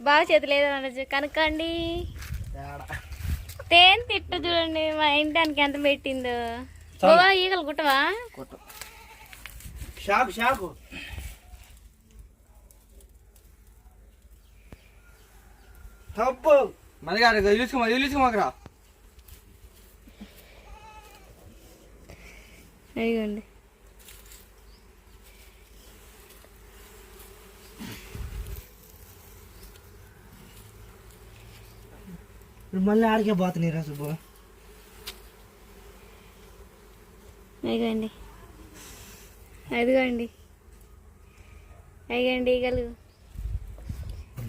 బాగా చేతి లేదు కనుక్కండి. తేన్ తిట్టు చూడండి మా ఇంటానికి ఎంత పెట్టిందో. ఈగలు కుట్టవా? షాకు షాకు. తప్పు. మరి అడిగండి ఇప్పుడు మళ్ళీ ఆడికే పోతున్నాయి రా సుబ్బు. అదిగోండి అదిగోండి అయ్యండి ఈగలు.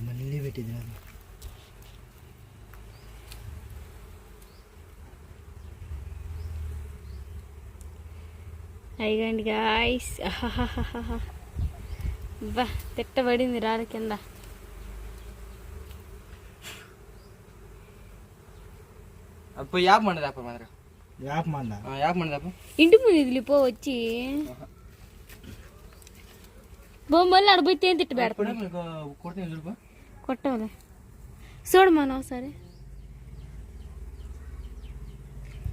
మళ్ళీ పెట్టింది నాకు అయ్యండి గాయస్. బా తిట్టబడింది రాదు కింద. అప్పుడు యాప్ మండది అప్పుడు మరి యాప్ మంద? యాప్ మండది అప్పుడు ఇంటి ముందు ఇదిలిపో వచ్చి. బొమ్మలు అడబోయి తేని తిట్టు చూడుకో కొట్టవలే. చూడు మన ఒకసారి.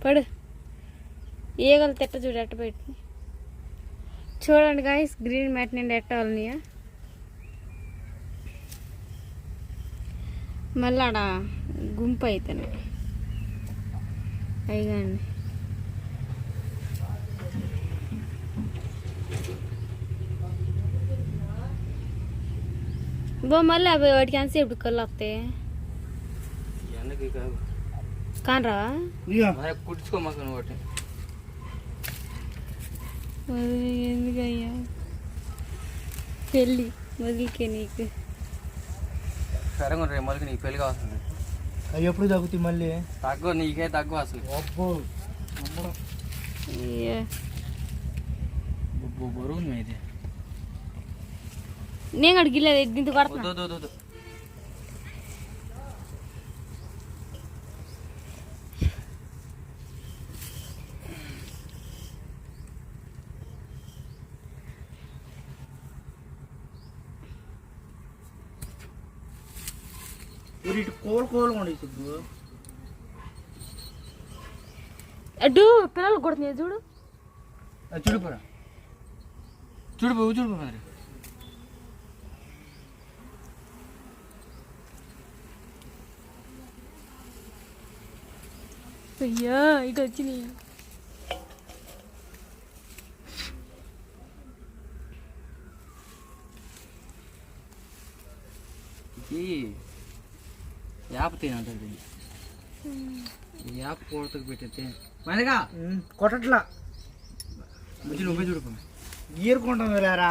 పడు. ఈగలు తిట్ట చూడు ఎట్ట పెట్టి. చూడండి గాయస్ గ్రీన్ మ్యాట్ నిండి ఎట్టాలనియా మళ్ళీ ఆడ గుంపు అయితేనే. అయ్యండి బో మళ్ళీ అవి వాటికి ఎంతసేపు కళ్ళు వస్తాయి ఎండకి కాదు కానరా ఇగో మరి కుట్టించుకో మాకు నువ్వు ఒకటి ఎందుకయ్యా పెళ్ళి మొదలుకే నీకు సరే రేపు మొదలుకి నీకు పెళ్ళి కావాల్సింది అవి ఎప్పుడు తగ్గుతాయి మళ్ళీ? తక్కువ నీకే తక్కువ అసలు. అబ్బో బరువు ఇది నేను అడిగిలేదు దీంతో కొడుతున్నా. వద్దు వద్దు వద్దు ఊరి ఇటు కోలు కోలు ఉండేది సుబ్బు అడ్డు పిల్లలు కొడుతుంది చూడు అది చూడిపోరా చూడిపో చూడిపో మరి యాప్ పెట్టేస్తే మనగా కొట్టట్లా. మంచి నువ్వే గీరుకుంటాం లేరా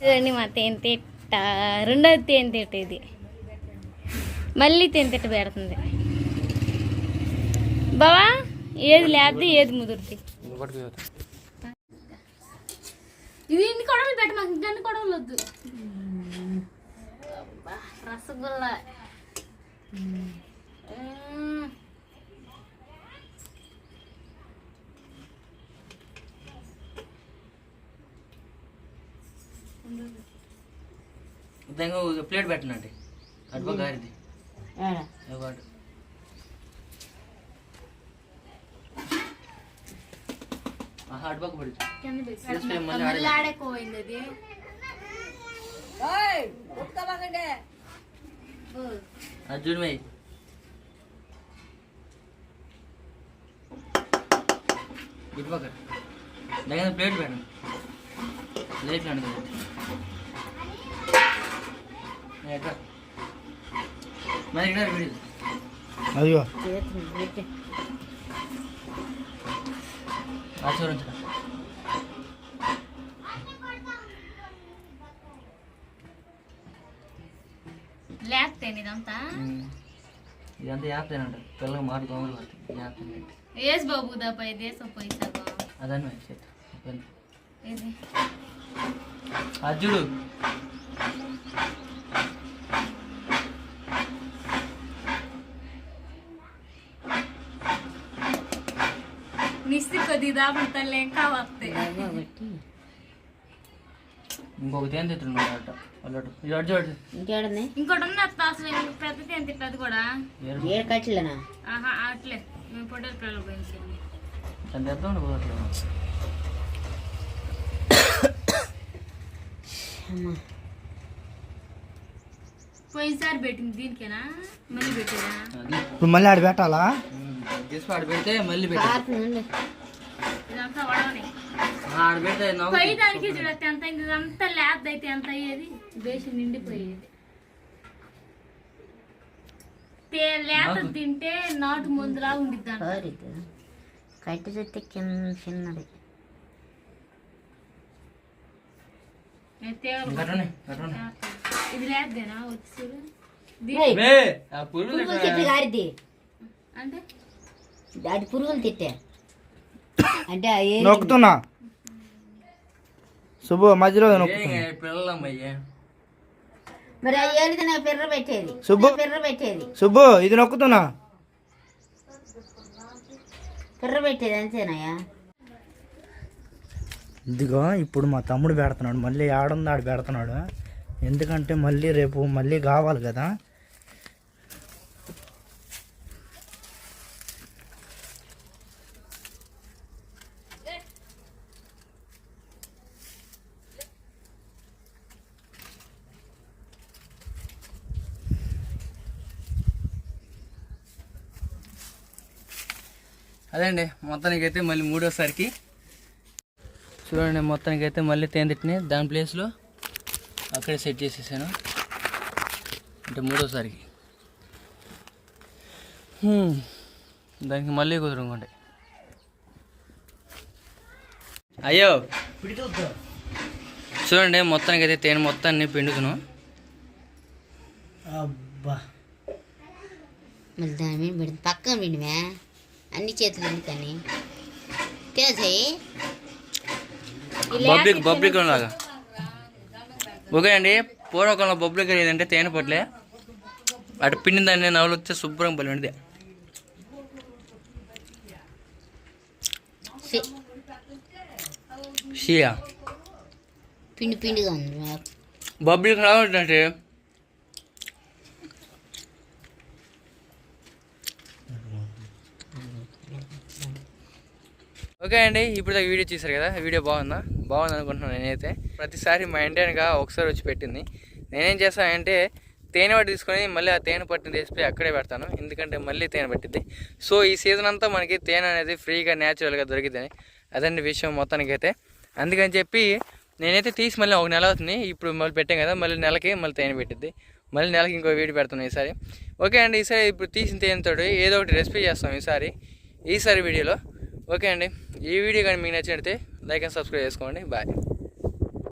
చూడండి మా తేనె తిట్ట. రెండోది తేనె తిట్ట ఇది మళ్ళీ తేనె తిట్ట పెడుతుంది. బావా? ఏది లేదు ఏది ముదురుది ఇంకోటి ఇది ఇన్ని కొడవలు పెట్ట మాకు ఇంకా కొడవలు వద్దు. రసగుల్లా. ప్లేట్ పెట్టనండి. అటుపక్క గారిది ఒకటి ఆహా అటుపక్క పడి కింద పెట్టి. చేస్తే మళ్ళీ మళ్ళీ ఆడేకోపోయింది అది ఓ. అది చూడు మై ఇటుపక్క దగ్గర ప్లేట్ పెట్టండి ప్లేట్ అండి ఎట్లా మరి ఇక్కడ విడిది అదిగో ఆచరించడం లేకపోతే ఇదంతా? ఇదంతా యాప్ తినంట పిల్లలు మారు దోమలు పడతాయి యాప్ తినండి ఏసు బాబు దాపై దేశం పోయి సగం అదని మరి చెట్టు మిస్త్రి కొద్దిగా దాపడతాలే ఇంకా వస్తాయి కాబట్టి ఇంకొక తేనె తెచ్చున్నాడు అట్ట అల్లట చూడు. ఇంకేడుంది? ఇంకోటి ఉన్న అత్త అసలు పెద్దది ఎంత తిట్టదు కూడా. ఏడు. కట్టలేనా? ఆహా అట్లే. మేము పొట్టేలు పిల్లలు అమ్మా. పోయినసారి పెట్టింది దీనికేనా? మళ్ళీ ఇప్పుడు మళ్ళీ ఆడ పెట్టాలా? తీసి ఆడ పెడితే మళ్ళీ పెట్టి. ఆడ పెడితే నవ్వు పోయి దానికి చూడతే ఎంత ఇదంతా లేత అయితే ఎంత అయ్యేది? బేసి నిండిపోయేది. లేత తింటే నాటు ముందులా ఉండిద్ది కట్టి చెట్టు కింద చిన్నది. ఇది లేదేనా వచ్చి అంటే? అది పురుగులు తిట్టే. అంటే నొక్కుతున్నా. శుభు మధ్యలో మరి ఏలిది నా పిర్ర పెట్టేది. సుబ్బు. నా పిర్ర పెట్టేది. శుభు ఇది నొక్కుతున్నా. పిర్ర పెట్టేది అంతేనాయా ఇదిగో ఇప్పుడు మా తమ్ముడు పెడుతున్నాడు. మళ్ళీ ఆడుంది ఆడు పెడుతున్నాడు. ఎందుకంటే మళ్ళీ రేపు మళ్ళీ కావాలి కదా. అదే అండి మొత్తానికైతే మళ్ళీ మూడోసారికి. చూడండి మొత్తానికైతే మళ్ళీ తేనె దాని ప్లేస్లో అక్కడే సెట్ చేసేసాను. అంటే మూడోసారికి. దానికి మళ్ళీ కుదురుకోండి అయ్యో! చూడండి మొత్తానికి అయితే తేనె మొత్తాన్ని పిండుతున్నాం. అబ్బా. పక్కన పిండిమే అన్ని చేతులు ఎందుకని? తేసాయి బబ్లిక్ బబ్లిక్ లాగా. ఓకే అండి పూర్వకాలంలో బబ్లిక్ ఏదంటే తేనె పట్లే. అటు పిండి దాన్ని నవలు పలిండిదే సి- షియా. పిండి పిండిగా ఉంది బబ్లిక్ రావాలంటే ఓకే అండి ఇప్పుడు దాకా వీడియో చూసారు కదా వీడియో బాగుందా? బాగుంది అనుకుంటున్నాను నేనైతే. ప్రతిసారి మా ఇంటి వెనక ఒకసారి వచ్చి పెట్టింది. నేనేం చేస్తానంటే తేనె పట్టి తీసుకొని మళ్ళీ ఆ తేనె పట్టిన తీసుకుని అక్కడే పెడతాను. ఎందుకంటే మళ్ళీ తేనె పట్టింది సో ఈ సీజన్ అంతా మనకి తేనె అనేది ఫ్రీగా న్యాచురల్గా దొరికిద్దని అదండి విషయం మొత్తానికైతే. అందుకని చెప్పి నేనైతే తీసి మళ్ళీ ఒక నెల అవుతుంది. ఇప్పుడు మళ్ళీ పెట్టాం కదా మళ్ళీ నెలకి మళ్ళీ తేనె పెట్టిద్ది. మళ్ళీ నెలకి ఇంకో వీడియో పెడుతున్నాం ఈసారి. ఓకే అండి ఈసారి ఇప్పుడు తీసిన తేనెతో ఏదో ఒకటి రెసిపీ చేస్తాం ఈసారి ఈసారి వీడియోలో. ఓకే అండి. ఈ వీడియో కానీ మీకు నచ్చినట్లయితే లైక్ అండ్ సబ్స్క్రైబ్ చేసుకోండి. బాయ్.